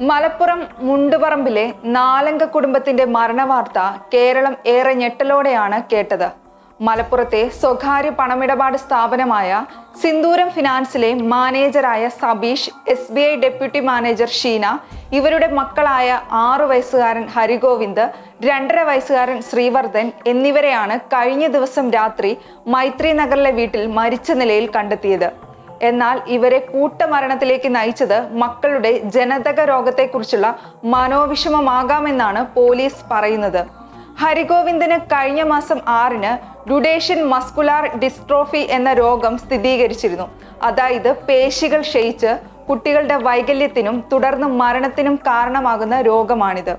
മലപ്പുറം മുണ്ടുപറമ്പിലെ നാലംഗ കുടുംബത്തിന്റെ മരണവാർത്ത കേരളം ഏറെ ഞെട്ടലോടെയാണ് കേട്ടത്. മലപ്പുറത്തെ സ്വകാര്യ പണമിടപാട് സ്ഥാപനമായ സിന്ദൂരം ഫിനാൻസിലെ മാനേജറായ Sabeesh S B I deputy manager Sheena ഇവരുടെ മക്കളായ ആറു വയസ്സുകാരൻ ഹരിഗോവിന്ദ് രണ്ടര വയസ്സുകാരൻ ശ്രീവർദ്ധൻ എന്നിവരെയാണ് കഴിഞ്ഞ ദിവസം രാത്രി മൈത്രി നഗറിലെ വീട്ടിൽ മരിച്ച നിലയിൽ കണ്ടെത്തിയത്. എന്നാൽ ഇവരെ കൂട്ടമരണത്തിലേക്ക് നയിച്ചത് മക്കളുടെ ജനതക രോഗത്തെക്കുറിച്ചുള്ള മനോവിഷമമാകാമെന്നാണ് പോലീസ് പറയുന്നത്. ഹരിഗോവിന്ദന് കഴിഞ്ഞ മാസം ആറിന് ഡുഡേഷ്യൻ മസ്കുലാർ ഡിസ്ട്രോഫി എന്ന രോഗം സ്ഥിരീകരിച്ചിരുന്നു. അതായത് പേശികൾ ക്ഷയിച്ച് കുട്ടികളുടെ വൈകല്യത്തിനും തുടർന്ന് മരണത്തിനും കാരണമാകുന്ന രോഗമാണിത്.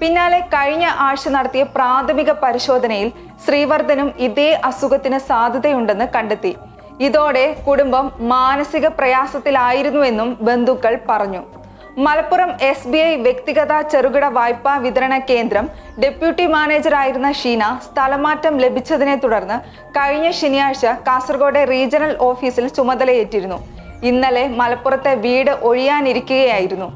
പിന്നാലെ കഴിഞ്ഞ ആഴ്ച നടത്തിയ പ്രാഥമിക പരിശോധനയിൽ ശ്രീവർദ്ധനും ഇതേ അസുഖത്തിന് സാധ്യതയുണ്ടെന്ന് കണ്ടെത്തി. ഇതോടെ കുടുംബം മാനസിക പ്രയാസത്തിലായിരുന്നുവെന്നും ബന്ധുക്കൾ പറഞ്ഞു. മലപ്പുറം എസ് ബി ഐ വ്യക്തിഗത ചെറുകിട വായ്പാ വിതരണ കേന്ദ്രം ഡെപ്യൂട്ടി മാനേജറായിരുന്ന ഷീന സ്ഥലമാറ്റം ലഭിച്ചതിനെ തുടർന്ന് കഴിഞ്ഞ ശനിയാഴ്ച കാസർഗോഡ് റീജിയണൽ ഓഫീസിൽ ചുമതലയേറ്റിരുന്നു. ഇന്നലെ മലപ്പുറത്തെ വീട് ഒഴിയാനിരിക്കുകയായിരുന്നു.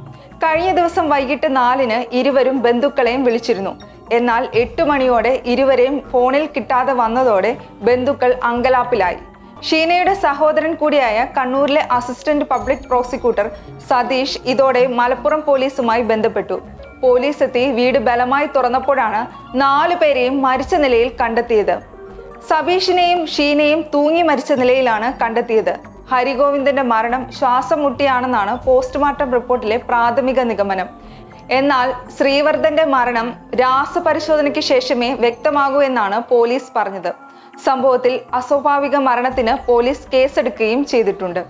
കഴിഞ്ഞ ദിവസം വൈകിട്ട് നാലിന് ഇരുവരും ബന്ധുക്കളെയും വിളിച്ചിരുന്നു. എന്നാൽ എട്ടു മണിയോടെ ഇരുവരെയും ഫോണിൽ കിട്ടാതെ വന്നതോടെ ബന്ധുക്കൾ അങ്കലാപ്പിലായി. ഷീനയുടെ സഹോദരൻ കൂടിയായ കണ്ണൂരിലെ അസിസ്റ്റന്റ് പബ്ലിക് പ്രോസിക്യൂട്ടർ സതീഷ് ഇതോടെ മലപ്പുറം പോലീസുമായി ബന്ധപ്പെട്ടു. പോലീസ് എത്തി വീട് ബലമായി തുറന്നപ്പോഴാണ് നാലു പേരെയും മരിച്ച നിലയിൽ കണ്ടെത്തിയത്. സബീഷിനെയും ഷീനയും തൂങ്ങി മരിച്ച നിലയിലാണ് കണ്ടെത്തിയത്. ഹരിഗോവിന്ദന്റെ മരണം ശ്വാസം മുട്ടിയാണെന്നാണ് പോസ്റ്റ്മോർട്ടം റിപ്പോർട്ടിലെ പ്രാഥമിക നിഗമനം. എന്നാൽ ശ്രീവർദ്ധന്റെ മരണം രാസപരിശോധനയ്ക്ക് ശേഷമേ വ്യക്തമാകൂ എന്നാണ് പോലീസ് പറഞ്ഞത്. സംഭവത്തിൽ അസ്വാഭാവിക മരണത്തിന് പോലീസ് കേസെടുക്കുകയും ചെയ്തിട്ടുണ്ട്.